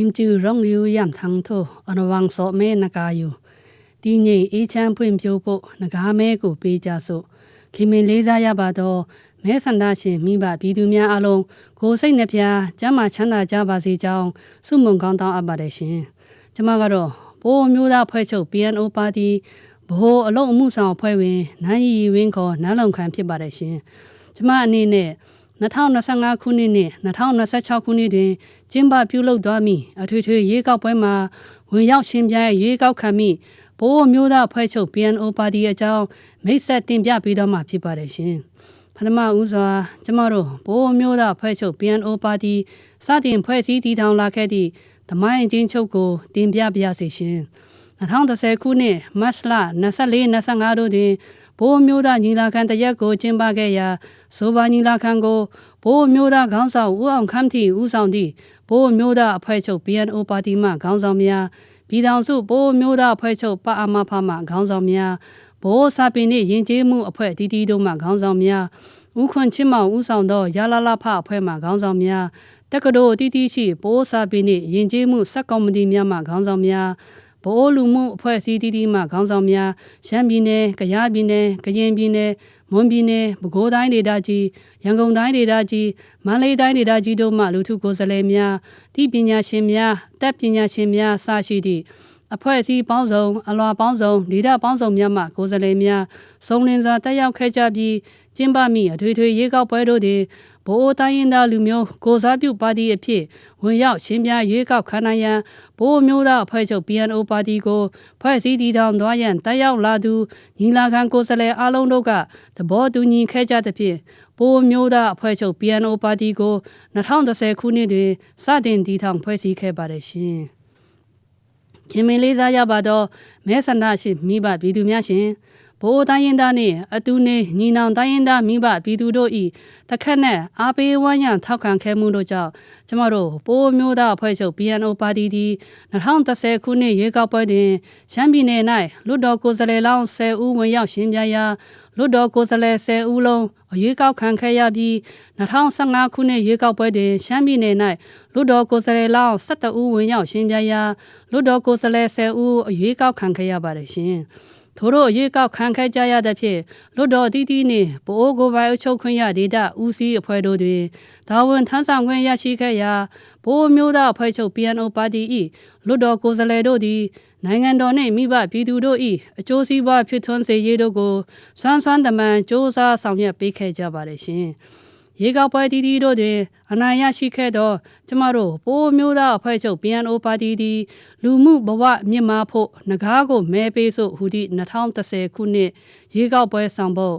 im chu rong liu yam thang tho anwang so me nakayu ဒီငိမ်အေးချမ်းဖွင့်ဖြိုးဖို့ငကားမဲကိုပေးကြစို့ခင်မင်လေးစားရပါတော့မဲဆန္ဒရှင်မိဘပြည်သူများအလုံးကိုစိတ်နှပြကျမ်းမာချမ်းသာကြပါစေကြောင်းဆုမွန်ကောင်းတောင်းအပ်ပါတယ်ရှင်ကျမကတော့ဘိုးမျိုးသားဖွဲ့ချုပ် PNO ပါတီဘိုးအလုံးအမှုဆောင်ဖွဲ့ဝင်နိုင်ရီဝင်းခေါ်နန်းလုံခံဖြစ်ပါတယ်ရှင်ကျမအနေနဲ့ 2025ခုနှစ်နဲ့2026ခုနှစ်တွင်ကျင်းပပြုလုပ်သွားမည်အထွေထွေရွေးကောက်ပွဲမှာဝင်ရောက်ရှင်ပြိုင်ရွေးကောက်ခံမည့်ဘိုးမျိုးသားဖွဲ့ချုပ် PNO ပါတီအကြောင်းမိတ်ဆက်တင်ပြပေးတော့မှာဖြစ်ပါတယ်ရှင်။ပထမဦးစွာကျမတို့ဘိုးမျိုးသားဖွဲ့ချုပ် PNO ပါတီစတင်ဖွဲ့စည်းတည်ထောင်လာခဲ့သည့်သမိုင်းအချင်းချုပ်ကိုတင်ပြပါရစေရှင်။2010ခုနှစ်မတ်လ24-25တို့တွင် ဘိုးမျိုးသားညီလာခံတရက်ကိုကျင်းပခဲ့ရာဆိုပါညီလာခံကိုဘိုးမျိုးသားခေါင်းဆောင်ဦးအောင်ခမ်းတီဦးဆောင်သည့်ဘိုးမျိုးသားအဖွဲ့ချုပ် BNO ပါတီမှခေါင်းဆောင်များပြည်ထောင်စုဘိုးမျိုးသားအဖွဲ့ချုပ်ပအမဖမှခေါင်းဆောင်များဘိုးစာပင်နှင့်ယဉ်ကျေးမှုအဖွဲ့တီတီတို့မှခေါင်းဆောင်များဥခွန်ချစ်မောင်ဦးဆောင်သောရလာလာဖအဖွဲ့မှခေါင်းဆောင်များတက္ကသိုလ်တီတီရှိဘိုးစာပင်နှင့်ယဉ်ကျေးမှုစက်ကော်မတီများမှခေါင်းဆောင်များ ဗိုလ်လူမှုအဖွဲ့အစည်းတီးတီးမှခေါင်းဆောင်များရှမ်းပြည်နယ်၊ကယားပြည်နယ်၊ကရင်ပြည်နယ်မွန်ပြည်နယ်ပဲခူးတိုင်းဒေသကြီးရန်ကုန်တိုင်းဒေသကြီးမန္တလေးတိုင်းဒေသကြီးတို့မှလူထုကိုယ်စားလှယ်များတိပညာရှင်များတပ်ပညာရှင်များစရှိသည့် အဖွဲ့အစည်းပေါင်းစုံအလွာပေါင်းစုံဒေသပေါင်းစုံများမှကိုယ်စားလှယ်များစုံလင်စွာတက်ရောက်ခဲ့ကြပြီးကျင်းပမိအထွေထွေရေကောက်ပွဲတို့တွင်ဗိုလ်တိုင်းရင်းသားလူမျိုးကိုစားပြုပါတီအဖြစ်ဝင်ရောက်ရှင်ပြရွေးကောက်ခံနိုင်ရန်ဗိုလ်မျိုးသားအဖွဲ့ချုပ် PNO ပါတီကိုဖွဲ့စည်းတည်ထောင်သွားရန်တက်ရောက်လာသူညီလာခံကိုယ်စားလှယ်အားလုံးတို့ကသဘောတူညီခဲ့ကြသဖြင့်ဗိုလ်မျိုးသားအဖွဲ့ချုပ် PNO ပါတီကို2010ခုနှစ်တွင်စတင်တည်ထောင်ဖွဲ့စည်းခဲ့ပါတယ်ရှင် ခင်မင်းလေးစားရပါတော့မဲဆန္ဒရှင်မိဘပြည်သူများရှင် ဘိုးတိုင်းရင်သားနှင့်အတူနေညီနောင်တိုင်းရင်သားမိဘပြည်သူတို့ဤတခက်နဲ့အားပေးဝမ်းရံထောက်ခံခဲ့မှုတို့ကြောင့်ကျမတို့ပိုးမျိုးသားအဖွဲ့ချုပ် BNO ပါတီသည်2010ခုနှစ်ရွေးကောက်ပွဲတွင်ရှမ်းပြည်နယ်၌လွတ်တော်ကိုယ်စားလှယ်လောင်း10ဦးဝင်ရောက်ရှင်ပြရာလွတ်တော်ကိုယ်စားလှယ်10ဦးလုံးအရွေးကောက်ခံခဲ့ရပြီး2015ခုနှစ်ရွေးကောက်ပွဲတွင်ရှမ်းပြည်နယ်၌လွတ်တော်ကိုယ်စားလှယ်လောင်း17ဦးဝင်ရောက်ရှင်ပြရာလွတ်တော်ကိုယ်စားလှယ်10ဦးအရွေးကောက်ခံခဲ့ရပါတယ်ရှင်။ထို့ သောအရေးကောက်ခံခဲ့ကြရသဖြင့်လွတ်တော်တီးတီးနှင့်ဗိုလ်ကိုပိုင်အချုပ်ခွင့်ရဒေတာဦးစီးအဖွဲ့တို့တွင်ဒါဝန်ထမ်းဆောင်ခွင့်ရရှိခဲ့ရာဗိုလ်မျိုးသားအဖွဲ့ချုပ် PNO ပါတီ၏လွတ်တော်ကိုယ်စားလှယ်တို့သည်နိုင်ငံတော်နှင့်မိဘပြည်သူတို့၏အကျိုးစီးပွားဖြစ်ထွန်းစေရေးတို့ကိုစွမ်းစွမ်းတမန်စ조사ဆောင်ရွက်ပေးခဲ့ကြပါရရှင်။ ရေကောက်ပွဲတီတီတို့တွင်အနိုင်ရရှိခဲ့သောကျမတို့ပိုးမျိုးသားအဖွဲ့ချုပ် PNO ပါတီသည်လူမှုဘဝမြင့်မားဖို့ငကားကိုမဲပေးစို့ဟူသည့်2010ခုနှစ်ရေကောက်ပွဲဆောင်ဖို့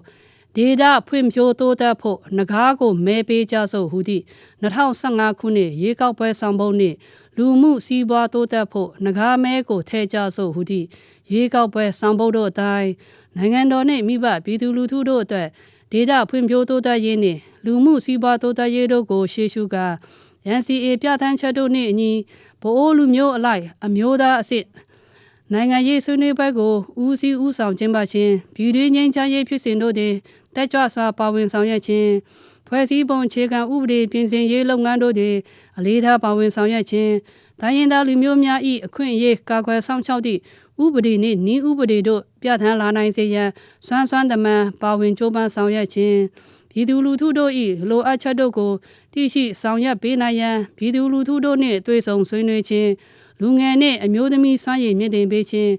ဒေတာဖွင့်ဖြိုးတိုးတက်ဖို့ငကားကိုမဲပေးကြစို့ဟူသည့်2015ခုနှစ်ရေကောက်ပွဲဆောင်ဖို့နှင့်လူမှုစီးပွားတိုးတက်ဖို့ငကားမဲကိုထည့်ကြစို့ဟူသည့်ရေကောက်ပွဲဆောင်ဖို့တို့အတိုင်းနိုင်ငံတော်နှင့်မိဘပြည်သူလူထုတို့အတွက်ဒေတာဖွံ့ဖြိုးတိုးတက်ရေးနှင့် လူမှုစီးပွားတိုးတက်ရေးတို့ကိုရှေ့ရှုကာ NCA ပြဋ္ဌာန်းချက်တို့နှင့်အညီဗိုလ်လူမျိုးအလိုက်အမျိုးသားအစစ်နိုင်ငံရေးဆွေးနွေးပွဲကိုဦးစီးဦးဆောင်ကျင်းပခြင်းပြည်တွင်းငြိမ်းချမ်းရေးဖြစ်စဉ်တို့တွင်တက်ကြွစွာပါဝင်ဆောင်ရွက်ခြင်းဖွဲ့စည်းပုံအခြေခံဥပဒေပြင်ဆင်ရေးလုပ်ငန်းတို့တွင်အလေးထားပါဝင်ဆောင်ရွက်ခြင်းတိုင်းရင်းသားလူမျိုးများ၏အခွင့်အရေးကာကွယ်ဆောင်ရှောက်သည့်ဥပဒေနှင့်ဤဥပဒေတို့ပြဋ္ဌာန်းလာနိုင်စေရန်စွမ်းစွမ်းတမန်ပါဝင်ကြိုးပမ်းဆောင်ရွက်ခြင်း ပြည်သူလူထုတို့၏လိုအပ်ချက်တို့ကိုသိရှိဆောင်ရွက်ပေးနိုင်ရန်ပြည်သူလူထုတို့နှင့်တွေ့ဆုံဆွေးနွေးခြင်းလူငယ်နှင့်အမျိုးသမီးစွမ်းရည်မြင့်တင်ပေးခြင်း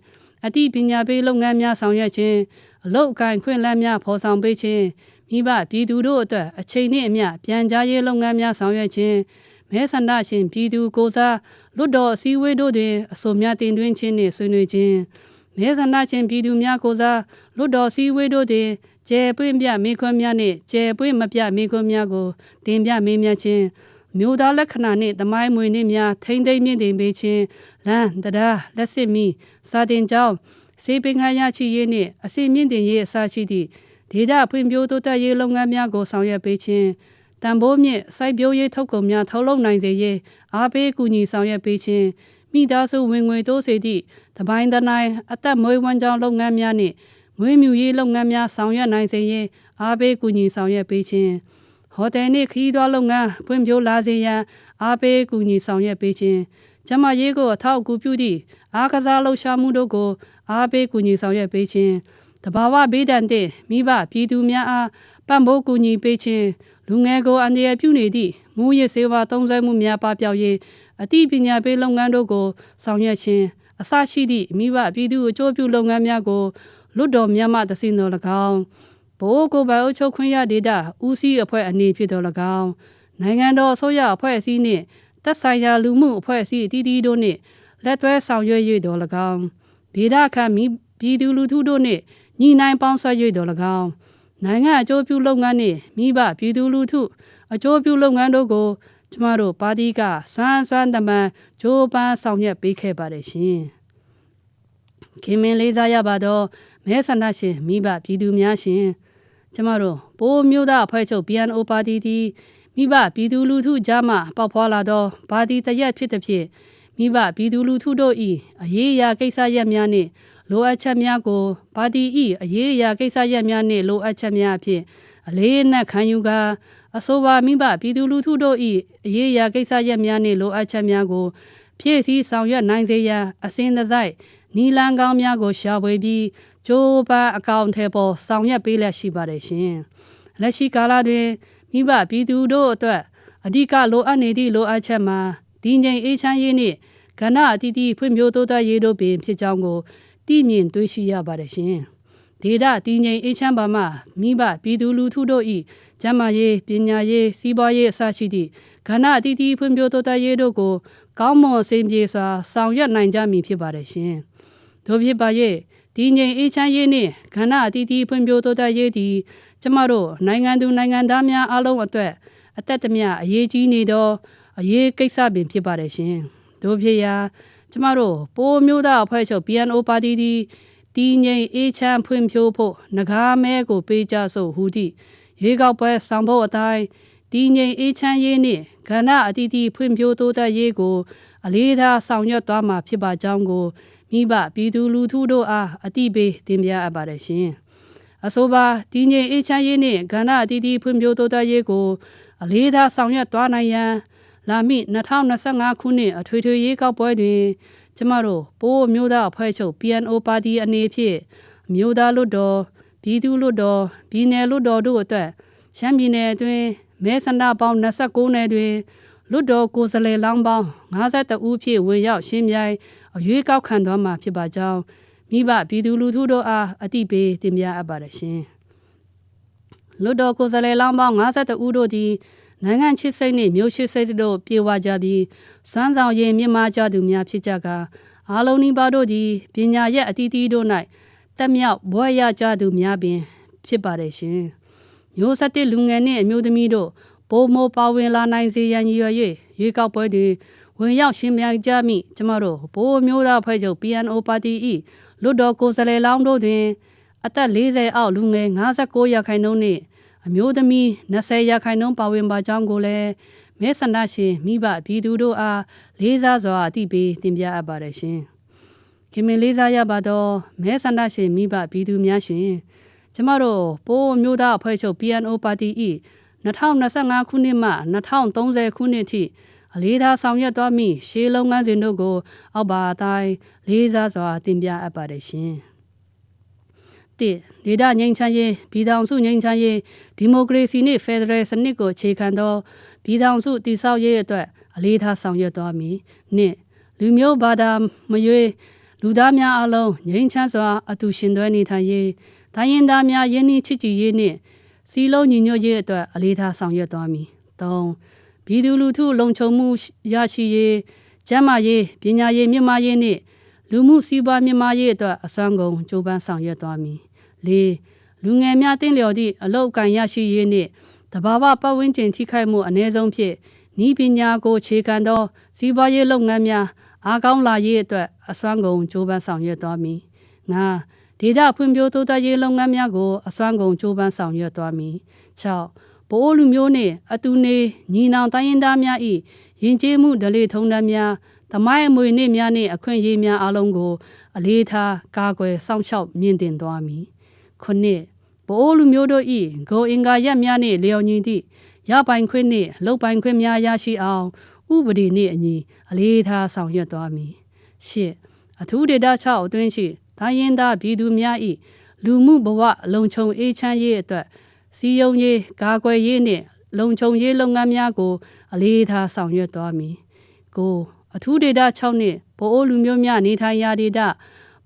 အသိပညာပေးလုပ်ငန်းများဆောင်ရွက်ခြင်းအလုတ်အကင်ခွင့်လန်းများဖော်ဆောင်ပေးခြင်းမိဘပြည်သူတို့အတွက်အချိန်နှင့်အမျှပြန်ကြားရေးလုပ်ငန်းများဆောင်ရွက်ခြင်းမဲဆန္ဒရှင်ပြည်သူကိုစားလွတ်တော်အစည်းအဝေးတို့တွင်အဆိုများတင်သွင်းခြင်းနှင့်ဆွေးနွေးခြင်းမဲဆန္ဒရှင်ပြည်သူများကိုစားလွတ်တော်အစည်းအဝေးတို့တွင် ကျဲပွင့်ပြမေခွန်းများနှင့်ကျဲပွင့်မပြမေခွန်းများကိုတင်ပြမေးမြန်းခြင်းမြို့သားလက္ခဏာနှင့်တမိုင်းမွေနှင့်များထိမ့်သိမ့်မြင့်တင်ပေးခြင်းလမ်းတရားလက်စစ်မီစာတင်ကြောင်းစေပင်ခါရချီရေးနှင့်အစီမြင့်တင်ရေးအစရှိသည့်ဒေတာဖွံ့ဖြိုးတိုးတက်ရေးလုပ်ငန်းများကိုဆောင်ရွက်ပေးခြင်းတန်ဖိုးမြင့်စိုက်ပျိုးရေးထုတ်ကုန်များထုတ်လုပ်နိုင်စေရေးအားပေးကူညီဆောင်ရွက်ပေးခြင်းမိသားစုဝင်ငွေတိုးစေသည့်တပိုင်းတနိုင်အသက်မွေးဝမ်းကြောင်းလုပ်ငန်းများနှင့် မွေးမြူရေးလုပ်ငန်းများဆောင်ရွက်နိုင်စေရေးအားပေးကူညီဆောင်ရွက်ပေးခြင်းဟိုတယ်နှင့်ခရီးသွားလုပ်ငန်းဖွံ့ဖြိုးလာစေရန်အားပေးကူညီဆောင်ရွက်ပေးခြင်းကျမရေးကိုအထောက်အကူပြုသည့်အားကစားလှုပ်ရှားမှုတို့ကိုအားပေးကူညီဆောင်ရွက်ပေးခြင်းတဘာဝဘေးဒဏ်သည့်မိဘပြည်သူများအားပံ့ပိုးကူညီပေးခြင်းလူငယ်ကိုအန္တရာယ်ပြုနေသည့်မူရစ်စေဝါသုံးစွဲမှုများပပျောက်ရေးအသိပညာပေးလုပ်ငန်းတို့ကိုဆောင်ရွက်ခြင်းအစရှိသည့်မိဘပြည်သူအကျိုးပြုလုပ်ငန်းများကို လွတ်တော်များမှတစင်တော်၎င်းဘိုးကိုပိုင်အုပ်ချုပ်ခွင့်ရဒေတာဦးစီးအဖွဲ့အနေဖြင့်တော်၎င်းနိုင်ငံတော်အစိုးရအဖွဲ့အစည်းနှင့်သက်ဆိုင်ရာလူမှုအဖွဲ့အစည်းအသီးသီးတို့နှင့်လက်တွဲဆောင်ရွက်၍တော်၎င်းဒေတာခန့်မိပြည်သူလူထုတို့နှင့်ညီနိုင်ပေါင်းဆွဲ၍တော်၎င်းနိုင်ငံအကျိုးပြုလုပ်ငန်းနှင့်မိဘပြည်သူလူထုအကျိုးပြုလုပ်ငန်းတို့ကိုကျမတို့ပါတီကစွမ်းစွမ်းတမန်ဂျိုးပန်းဆောင်ရွက်ပေးခဲ့ပါတယ်ရှင်ခင်မင်းလေးစားရပါတော့ မဲဆန္ဒရှင်မိဘပြည်သူများရှင်ကျမတို့ပိုးမျိုးသားအဖွဲ့ချုပ် BNO ပါတီသည်မိဘပြည်သူလူထုကြားမှပေါက်ဖွာလာသောပါတီတရက်ဖြစ်သည်ဖြင့်မိဘပြည်သူလူထုတို့၏အရေးအရာကိစ္စရပ်များနှင့်လိုအပ်ချက်များကိုပါတီ၏အရေးအရာကိစ္စရပ်များနှင့်လိုအပ်ချက်များအဖြစ်အလေးအနက်ခံယူကာအဆိုပါမိဘပြည်သူလူထုတို့၏အရေးအရာကိစ္စရပ်များနှင့်လိုအပ်ချက်များကိုဖြည့်ဆည်းဆောင်ရွက်နိုင်စေရန်အစဉ်တစိုက်နီလန်းကောင်းများကိုရှာဖွေပြီး ကြိုးပမ်းအကောင့်ထဲပေါ်ဆောင်ရွက်ပေးလက်ရှိပါတယ်ရှင်။လက်ရှိကာလတွင်မိဘပြည်သူတို့အတွက်အဓိကလိုအပ်နေသည့်လိုအပ်ချက်မှာဒီငိမ်အေးချမ်းရေးနှင့်ကဏ္ဍအသီးသီးဖွံ့ဖြိုးတိုးတက်ရေးတို့ပင်ဖြစ်ကြောင်းကိုသိမြင်တွေ့ရှိရပါတယ်ရှင်။ဒေတာတည်ငြိမ်အေးချမ်းပါမှမိဘပြည်သူလူထုတို့၏ကျန်းမာရေးပညာရေးစီးပွားရေးအစရှိသည့်ကဏ္ဍအသီးသီးဖွံ့ဖြိုးတိုးတက်ရေးတို့ကိုကောင်းမွန်အစဉ်ပြေစွာဆောင်ရွက်နိုင်ကြမည်ဖြစ်ပါတယ်ရှင်။တို့ဖြစ်ပါ၍ ဒီငြိမ်အေးချမ်းရေးနှင့်ကဏ္ဍအသီးသီးဖွံ့ဖြိုးတိုးတက်ရေးသည်ကျမတို့နိုင်ငံသူနိုင်ငံသားများအားလုံးအတွက်အသက်တမျှအရေးကြီးနေသောအရေးကိစ္စပင်ဖြစ်ပါတယ်ရှင်။တို့ဖြစ်ရာကျမတို့ပိုးမျိုးသားအဖွဲ့ချုပ် BNO ပါတီသည်တည်ငြိမ်အေးချမ်းဖွံ့ဖြိုးဖို့ငကားမဲကိုပေးကြစို့ဟူသည့်ရွေးကောက်ပွဲဆောင်ဖို့အတိုင်းတည်ငြိမ်အေးချမ်းရေးနှင့်ကဏ္ဍအသီးသီးဖွံ့ဖြိုးတိုးတက်ရေးကို အလေးထားဆောင်ရွက်သွားမှာဖြစ်ပါကြောင်းကို မိဘပြည်သူလူထုတို့အားအတိပေးတင်ပြအပ်ပါတယ်ရှင်။အဆိုပါတည်ငြိမ်အေးချမ်းရေးနှင့်ကဏ္ဍအသီးသီးဖွံ့ဖြိုးတိုးတက်ရေးကိုအလေးထားဆောင်ရွက်သွားနိုင်ရန်လာမည့်2025ခုနှစ်အထွေထွေရွေးကောက်ပွဲတွင်ကျမတို့ပိုးမျိုးသားအဖွဲ့ချုပ် PNO ပါတီအနေဖြင့်မျိုးသားလွတ်တော်ပြည်သူလွတ်တော်ပြည်နယ်လွတ်တော်တို့အတွက်ရှမ်းပြည်နယ်အတွင်းမဲဆန္ဒပေါင်း29နယ်တွင်လွတ်တော်ကိုယ်စားလှယ်လောင်းပေါင်း52ဦးဖြင့်ဝင်ရောက်ရှင်းပြိုင် အရွေးကောက်ခံသွားမှာဖြစ်ပါကြောင်းမိဘပြည်သူလူထုတို့အားအတိပေးတင်ပြအပ်ပါတယ်ရှင်လွတ်တော်ကိုယ်စားလှယ်လောင်းပေါင်း52ဦးတို့သည်နိုင်ငံချစ်စိတ်နှင့်မျိုးရှိစိတ်တို့ပြေဝကြပြီးစမ်းဆောင်ရင်မြင့်မားကြသူများဖြစ်ကြကာအားလုံးဤပါတို့သည်ပညာရဲ့အတီးတီးတို့၌တက်မြောက်ဘွဲ့ရကြသူများပင် ဖြစ်ပါတယ်ရှင်မျိုးဆက်တဲ့လူငယ်နှင့်အမျိုးသမီးတို့ပိုမိုပါဝင်လာနိုင်စေရန်ရည်ရွယ်၍ရွေးကောက်ပွဲတွင် ဝင်ရောက်ရှင်မြန်ကြမိကျမတို့ဘိုးမျိုးသားဖွဲ့ချုပ် PNO ပါတီ၏လွတ်တော်ကိုယ်စားလှယ်လောင်းတို့တွင် အသက်40အောက်လူငယ်59ရာခိုင်နှုန်းနှင့်အမျိုးသမီး20ရာခိုင်နှုန်းပါဝင်ပါကြောင်းကိုလည်းမဲဆန္ဒရှင်မိဘပြည်သူတို့အားလေးစားစွာအသိပေးတင်ပြအပ်ပါတယ်ရှင်။ခင်မင်လေးစားရပါတော့မဲဆန္ဒရှင်မိဘပြည်သူများရှင်ကျမတို့ပိုးမျိုးသားအဖွဲ့ချုပ် PNO ပါတီ၏2025ခုနှစ်မှ2030ခုနှစ်ထိ အလေးထားဆောင်ရွက်သွားမည့်ရှေးလုပ်ငန်းစဉ်တို့ကို အောက်ပါအတိုင်းလေးစားစွာတင်ပြအပ်ပါတယ်ရှင်။တစ်ဒေတာငြိမ်းချမ်းရေးပြည်ထောင်စုငြိမ်းချမ်းရေးဒီမိုကရေစီနှင့်ဖက်ဒရယ်စနစ်ကိုအခြေခံသောပြည်ထောင်စုတည်ဆောက်ရေးအတွက်အလေးထားဆောင်ရွက်သွားမည်။နှစ်လူမျိုးဘာသာမရွေးလူသားများအလုံးငြိမ်းချမ်းစွာအတူရှင်သွဲနေထိုင်ရေးတိုင်းရင်းသားများယင်းနှချစ်ကြည်ရေးနှင့်စီလုံးညီညွတ်ရေးအတွက်အလေးထားဆောင်ရွက်သွားမည်။၃ ပြည်သူလူထုလုံခြုံမှုရရှိရေးကျန်းမာရေးပညာရေးမြင့်မားရေးနှင့်လူမှုစီးပွားမြင့်မားရေးအတွက်အစွမ်းကုန်ကြိုးပမ်းဆောင်ရွက်သွားမည်။၄လူငယ်များတင်းလျော်သည့်အလောက်ကန်ရရှိရေးနှင့်တဘာဝပတ်ဝန်းကျင်ထိခိုက်မှုအ ਨੇ ဆုံးဖြင့်ဤပညာကိုခြေခံသောစီးပွားရေးလုပ်ငန်းများအားကောင်းလာရေးအတွက်အစွမ်းကုန်ကြိုးပမ်းဆောင်ရွက်သွားမည်။၅ဒေတာဖွံ့ဖြိုးတိုးတက်ရေးလုပ်ငန်းများကိုအစွမ်းကုန်ကြိုးပမ်းဆောင်ရွက်သွားမည်။၆ ဘိုးလူမျိုးနှင့်အတူနေညီနောင်တိုင်းရင်းသားများ၏ယဉ်ကျေးမှုဓလေ့ထုံးတမ်းများသမိုင်းအမွေနှင့်များနှင့်အခွင့်အရေးများအလုံးကို အလေးထားကာကွယ်စောင့်ရှောက်မြင့်တင်သွားမည်ခုနှစ်ဘိုးလူမျိုးတို့၏ဂုံအင်္ဂါရက်များနှင့်လျော်ညီသည့်ရပိုင်ခွင့်နှင့်လုံပိုင်ခွင့်များရရှိအောင်ဥပဒေနှင့်အညီအလေးထားဆောင်ရွက်သွားမည်ရှစ်အထူးဒေတာ6အတွင်းရှိတိုင်းရင်းသားပြည်သူများ၏လူမှုဘဝအလုံးချုံအေးချမ်းရေးအတွက် စီယုံရေးကာကွယ်ရေးနှင့်လုံခြုံရေးလုပ်ငန်းများကို အလေးထားဆောင်ရွက်သွားမည်ကိုအထူးဒေတာ6နှင့်ဗအိုလ်လူမျိုးများနေထိုင်ရာဒေတာ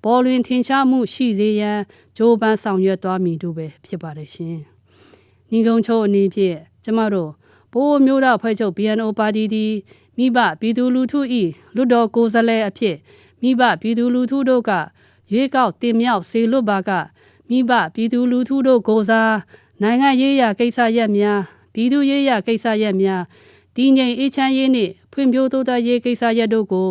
ပေါ်လွင်ထင်ရှားမှုရှိစေရန်ကြိုးပမ်းဆောင်ရွက်သွားမည်တို့ပဲဖြစ်ပါတယ်ရှင်။ညီကုန်းချုပ်အနေဖြင့်ကျမတို့ဘိုးမျိုးသားဖွဲ့ချုပ် BNO ပါတီသည်မိဘပြည်သူလူထု၏လွတ်တော်ကိုယ်စားလှယ်အဖြစ်မိဘပြည်သူလူထုတို့ကရွေးကောက်တင်မြှောက်စေလွတ်ပါကမိဘပြည်သူလူထုတို့ကိုစား နိုင်ငံရေးရာကိစ္စရပ်များပြည်သူရေးရာကိစ္စရပ်များတည်ငြိမ်အေးချမ်းရေးနှင့်ဖွံ့ဖြိုးတိုးတက်ရေးကိစ္စရပ်တို့ကို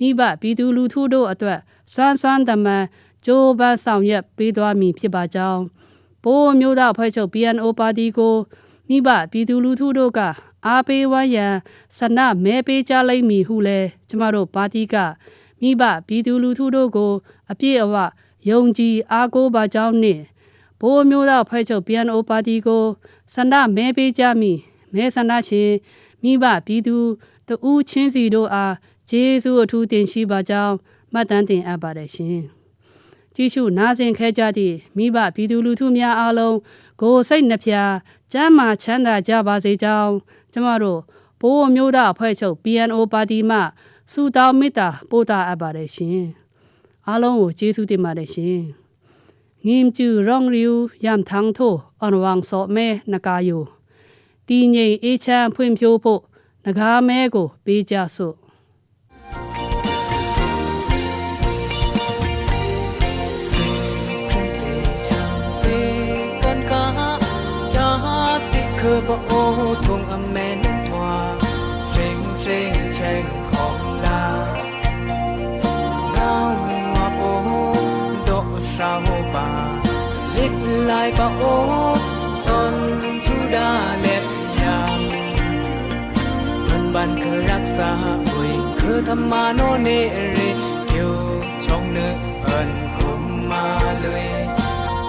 မိဘပြည်သူလူထုတို့အတွက်စွမ်းစွမ်းတမန်ကြိုးပမ်းဆောင်ရွက်ပေးသွားမည်ဖြစ်ပါကြောင်းဘိုးမျိုးသားအဖွဲ့ချုပ် BNO ပါတီကိုမိဘပြည်သူလူထုတို့ကအားပေးဝမ်းရန်ဆန္ဒမဲပေးကြလိမ့်မည်ဟုလည်းကျမတို့ပါတီကမိဘပြည်သူလူထုတို့ကို အပြည့်အဝယုံကြည်အားကိုးပါကြောင်းနှင့် ဘိုးမျိုးသားဖွဲ့ချုပ် BNO ပါတီကိုဆန္ဒမဲပေးကြမည်မဲဆန္ဒရှင်မိဘပြည်သူတဦးချင်းစီတို့အားကျေးဇူးအထူးတင်ရှိပါကြောင်းမှတ်တမ်းတင်အပ်ပါတယ်ရှင်။ကြည့်ရှုနားဆင်ခဲကြသည့်မိဘပြည်သူလူထုများအားလုံးကိုစိတ်နှဖျားကျမ်းမာချမ်းသာကြပါစေကြောင်းကျမတို့ဘိုးအမျိုးသားအဖွဲ့ချုပ် PNO ပါတီမှစုတောင်းမေတ္တာပို့တာအပ်ပါတယ်ရှင်။အားလုံးကိုကျေးဇူးတင်ပါတယ်ရှင်။ ငင်းကျူရောင်ရီယူယမ်ထန်းထိုအန်ဝမ်စောမဲနကာယိုတီငိမ်အေးချမ်းဖွံ့ဖြိုးဖို့ငကားမဲကိုပေးကြစို့ khơ ba ô son chú đa lẹp nhàm thân ban rắc xa ôi khờ thăm mà nó nê rê, kêu trong nữ ẩn khung ma lưới.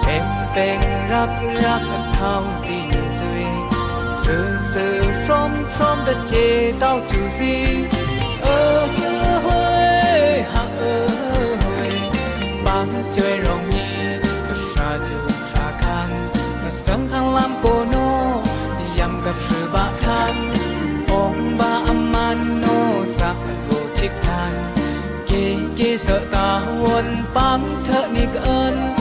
Em bên rắc rắc thao tình duy sự sự from from the chê tao chú ơ hơ hơ hơ hơ hơ lampono yam ka phba khan ong ba aman no sa go thik than ke ke sa ta won pam thơ ni ơn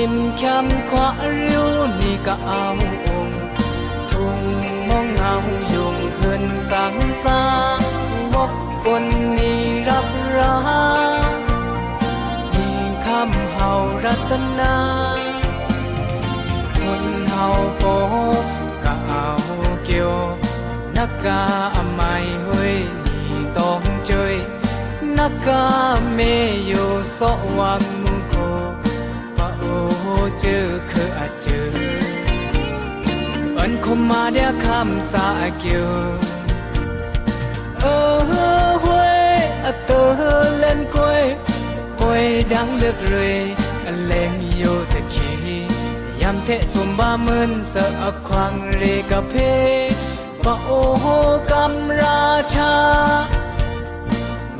nhìn khám khóa riêu ni cả áo ôm thùng mong ngao dùng hơn sáng xa mốc quân ni rắp ra ni khám hào ratana quân hào có cả áo kiều naka mai hơi ni tông chơi naka me yo so wang ko come mà đeo kham xa kiều ơ huê ơ tơ lên quê quê đang lướt rơi lên yêu thật khi yam thế sum ba mơn sợ ở khoang rê cà phê và ô hô cam ra cha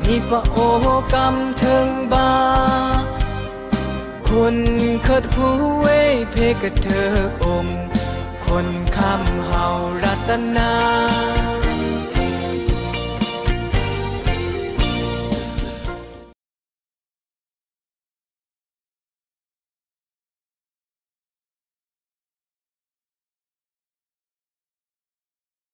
mi và ô hô cam thương ba คนเคิดผู้เว้เพกระเถิกอมคน คำเฮารัตนา